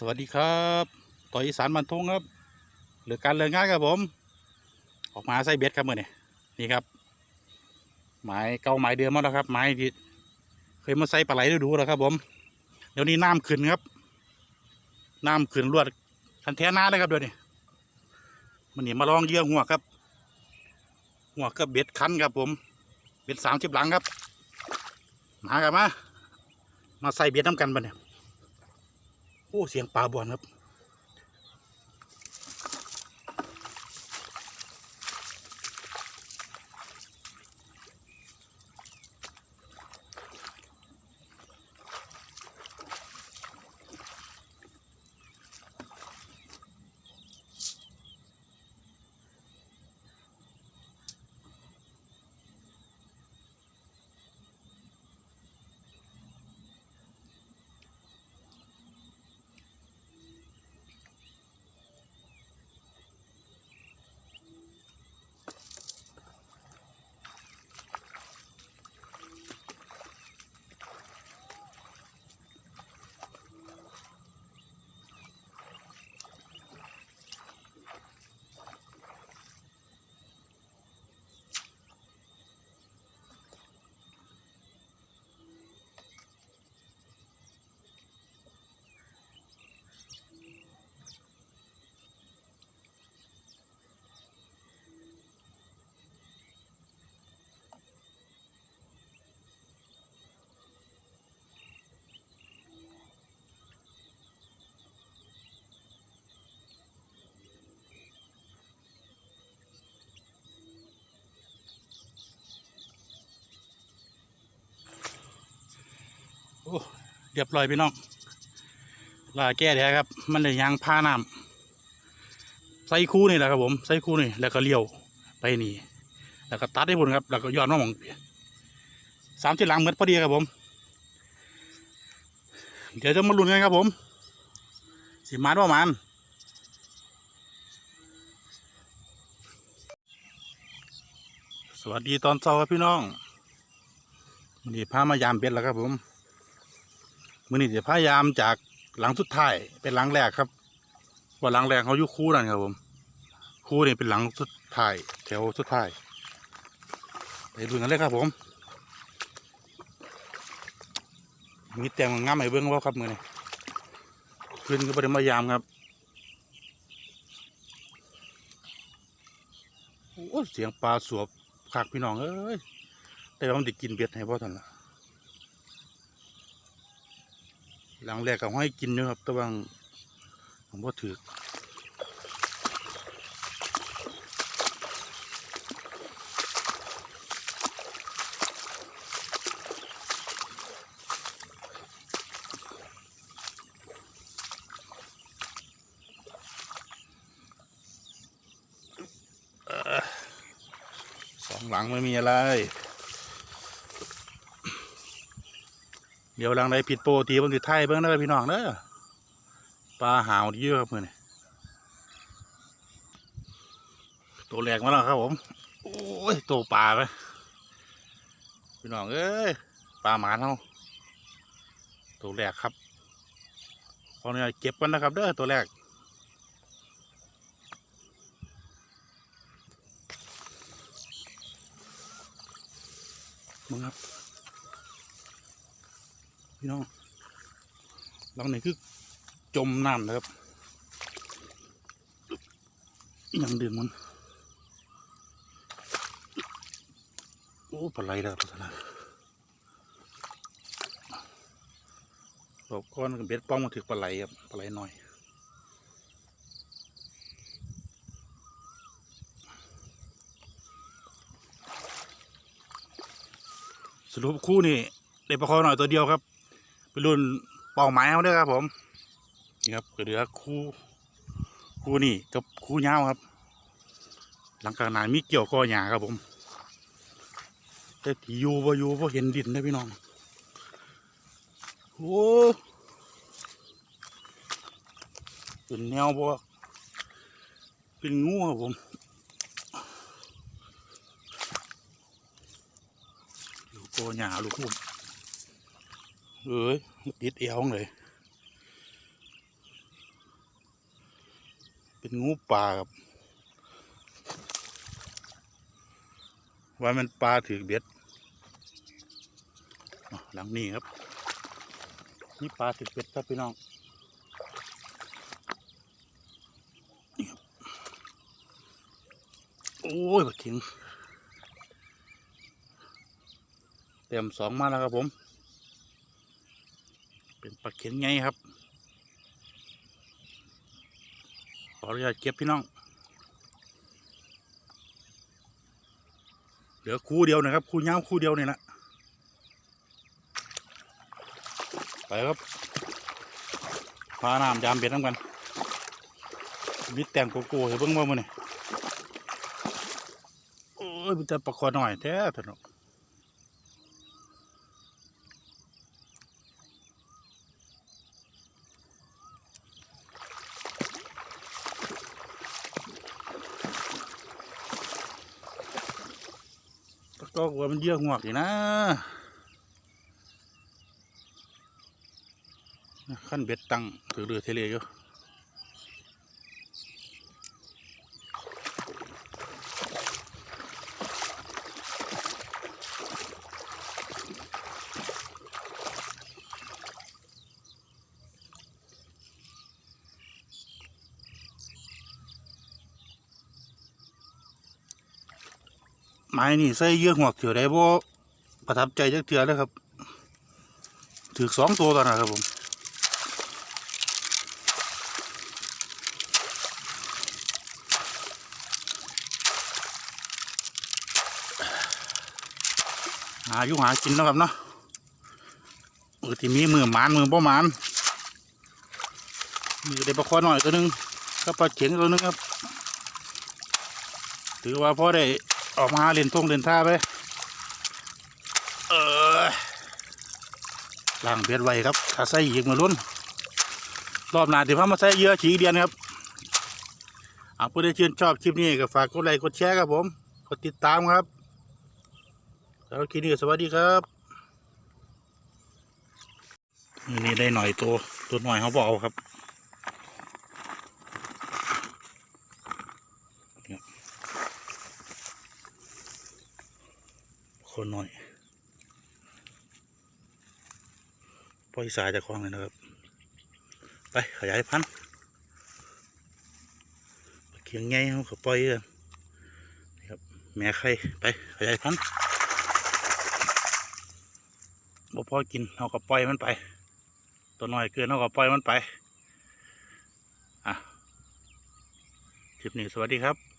สวัสดีครับต่ออีสานบันทงครับ หรือการเลิกงานครับผม ออกมาใส่เบ็ดครับเมื่อนี่นี่ครับหมายเก่าหมายเดิมมาแล้วครับหมายที่เคยมาใส่ปลาไหลดูๆแล้วครับ ผม เดี๋ยวนี้น้ำขึ้นครับน้ำขึ้นรวดคันแท้น้าเลยครับเดี๋ยวนี้มันนี่มาลองเยื่อหัวครับ หัวกับเบ็ดคันครับ ผม เบ็ดสามสิบหลังครับมาครับมามาใส่เบ็ดน้ำกันปะเนี่ย โอ้เสียงปลาบอนครับ เรียบร้อยพี่น้องลาแก้แท้ครับ มันเลยยางพาน้ำใส่คู่นี่แหละครับผมใส่คู่นี่แล้วก็เลี้ยวไปนี่ แล้วก็ตัดได้ผลครับ แล้วก็ย้อนมาหมองสามสิบหลังเหมือนพอดีครับผม เดี๋ยวจะมาลุ้นกันครับผมสิมาประมาณสวัสดีตอนเช้าครับพี่น้องวันนี้พามายามเป็ดแล้วครับผม มือนี้จะพยายามจากหลังสุดท้ายเป็นหลังแรกครับ ว่าหลังแรกเขาอยู่คู่นั่นครับผมคู่นี่เป็นหลังสุดท้ายแถวสุดท้ายไปดูกันเลยครับผม มีแตงงามให้เบิ้องว่าครับมือนี้ขึ้นก็บริมายามครับโอ้เสียงปลาสวบขากพี่น้องเอ้ยแต่ว่ามันได้กินเบ็ดให้พ่อท่านละ หลังแรกก็ให้กินนื้อครับต่ว่าผมว่าถือสองหลังไม่มีอะไร เดี๋ยวหลังใดผิดโปรตีบางทีไทยเบิ่งเด้พี่น้องเด้อปลาหาวเยอะครับมือนตัวแรกมาแล้วครับผมโอ้ยตัวปลาไปพี่น้องเอ้ยปลาหมาเนาตัวแรกครับขออนุญาตเก็บกันนะครับเด้อตัวแรกมึงครับ พี่น้องหลังนี้คือจมน้ำนะครับอยังดึงมัน โอ้ปลาไหลแล้วปลาไหลบอกก้อนกับเบ็ดป้องมาถึงปลาไหลครับปลาไหลหน่อยสรุปคู่นี่ได้ปลาคอหน่อยตัวเดียวครับ รุ่นเป่าไม้เอาด้อครับผมนี่ครับก็เหลือคู่คู่นี่กับคู่ยาครับ หลังกลางนามีเกี่ยวคอหยาครับผมแต่ที่อยู่บ่อยู่บ่เห็นดินนะพี่น้องโอ้เป็นแนวบ่เป็นงูครับผมอยู่คอหยาลูกผม เอ้ยติดเอวเลย เป็นงูป่าครับว่ามันปลาถือเบ็ดหลังนี้ครับ นี่ปลาถือเบ็ดครับพี่น้องโอ้ยบักขิงเต็มสองมาแล้วครับผม ป็นปลาเข็งไงครับ ขออนุญาตเก็บพี่น้อง เหลือคู่เดียวนะครับ คู่เงาวคู่เดียวนี่แหละไปครับพาน้ำยามเบ็ดน้ำกันมิดแต่งโกโก้เห็นเบิ่งว่ามันนี่โอ้ยมันจะประคอหน่อยแท้ถนน ก็กลัว่ามันเยื่อหวกอยู่นะขั้นเบ็ดตั้งถือเรือเทเลอยู่ ไม้นี่ใส่เยื่อหวกเถื่อได้บ่ประทับใจจักเถื่อเลยครับถือสองตัวตอนนั้นครับผมหาอยู่หากินนะครับเนาะมือที่มีมือหมานมือบ่หมานมีได้ปลาคอหน่อยตัวหนึงก็ปลาเข็งตัวหนึงครับ ถือว่าพอได้ ออกมาเล่นทงเล่นท่าไป เออล่างเบียดไว้ครับถ้าใส่อีกมาลุ้น รอบหน้าที่พามาใส่เยอะฉีเดียนครับเอาผู้ใดชื่นชอบคลิปนี้ก็ฝากกดไลค์กดแชร์ครับผม กดติดตามครับ แล้วคลิปนี้สวัสดีครับนี่ได้หน่อยตัวตัวหน่อยเขาบอกครับเนี่ย คนหน่อยปล่อยสายจากคลองเลยนะครับ ไปขยายพันธุ์เขียงไงเขาก็ปล่อยกันะครับแม่ไข่ไปขยายพันธุ์บ่พอกินเอาก็ปล่อยมันไป ตัวน้อยเกินเอาก็ปล่อยมันไปอะคลิปนี้สวัสดีครับ